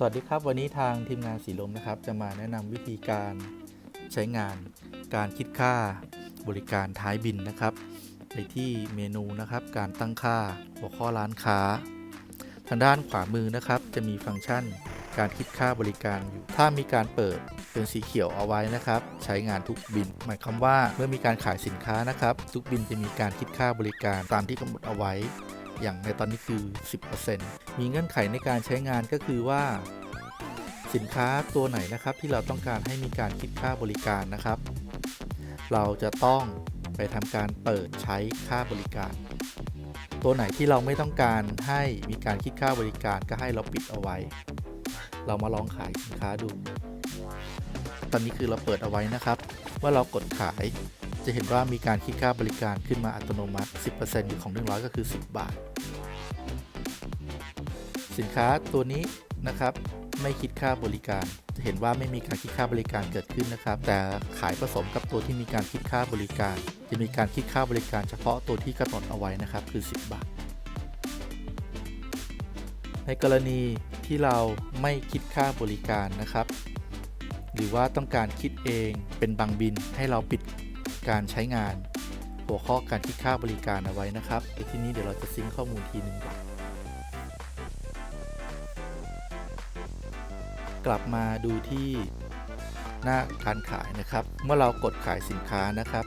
สวัสดีครับ วันนี้ทางทีมงานสีลมนะครับ จะมาแนะนำวิธีการใช้งานการคิดค่าบริการท้ายบินนะครับ ไปที่เมนูนะครับ การตั้งค่าหัวข้อร้านค้า ทางด้านขวามือนะครับ จะมีฟังก์ชันการคิดค่าบริการอยู่ ถ้ามีการเปิดเป็นสีเขียวเอาไว้นะครับ ใช้งานทุกบิน หมายความว่าเมื่อมีการขายสินค้านะครับ ทุกบินจะมีการคิดค่าบริการตามที่กำหนดเอาไว้อย่างในตอนนี้คือ 10%มีเงื่อนไขในการใช้งานก็คือว่า สินค้าตัวไหนนะครับที่เราต้องการให้มีการคิดค่าบริการนะครับ เราจะต้องไปทำการเปิดใช้ค่าบริการ ตัวไหนที่เราไม่ต้องการให้มีการคิดค่าบริการก็ให้เราปิดเอาไว้ เรามาลองขายสินค้าดู ตอนนี้คือเราเปิดเอาไว้นะครับเมื่อเรากดขายจะเห็นว่ามีการคิดค่าบริการขึ้นมาอัตโนมัติ 10%อยู่ของ 100 ก็คือ 10 บาท สินค้าตัวนี้นะครับ ไม่คิดค่าบริการ จะเห็นว่าไม่มีการคิดค่าบริการเกิดขึ้นนะครับ แต่ขายผสมกับตัวที่มีการคิดค่าบริการ จะมีการคิดค่าบริการเฉพาะตัวที่กำหนดเอาไว้นะครับ คือ 10 บาท ในกรณีที่เราไม่คิดค่าบริการนะครับ หรือว่าต้องการคิดเองเป็นบางบินให้เราปิดการใช้งาน หัวข้อการคิดค่าบริการเอาไว้นะครับที่นี้เดี๋ยวเราจะซิงข้อมูลทีหนึ่งก่อน กลับมาดูที่หน้าการขายนะครับ เมื่อเรากดขายสินค้านะครับ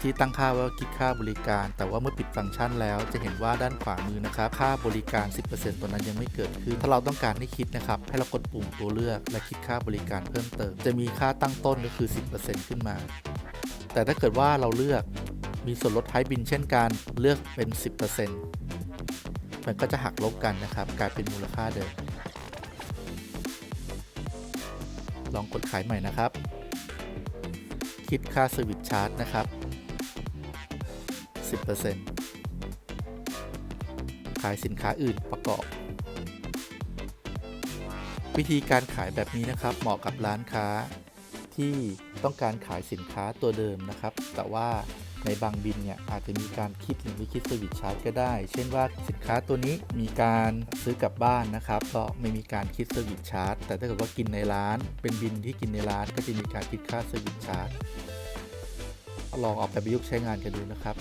ที่ตั้งค่าว่าคิดค่าบริการ แต่ว่าเมื่อปิดฟังก์ชันแล้วจะเห็นว่าด้านขวามือนะครับ ค่าบริการ 10%ตัวนั้นยังไม่เกิดขึ้น ถ้าเราต้องการให้คิดนะครับ ให้เรากดปุ่มตัวเลือกและคิดค่าบริการเพิ่มเติม จะมีค่าตั้งต้นก็คือ 10%ขึ้นมา แต่ถ้าเกิดว่าเราเลือกมีส่วนลดท้ายบินเช่นกันเลือกเป็น 10%มันก็จะหักลบกันนะครับ กลายเป็นมูลค่าเดิม ลองกดขายใหม่นะครับ คิดค่าสวิตชาร์จนะครับ 10%ขายสินค้าอื่นประกอบ วิธีการขายแบบนี้นะครับ เหมาะกับร้านค้า ที่ต้องการขายสินค้าตัวเดิมนะครับ แต่ว่าในบางบินเนี่ยอาจจะมีการคิดหรือไม่คิดสวิตชาร์จก็ได้ เช่นว่าสินค้าตัวนี้มีการซื้อกลับบ้านนะครับก็ไม่มีการคิดสวิตชาร์จแต่ถ้าเกิดว่ากินในร้าน เป็นบินที่กินในร้านก็จะมีการคิดค่าสวิตชาร์จลองเอาไปประยุกต์ใช้งานกันดูนะครับ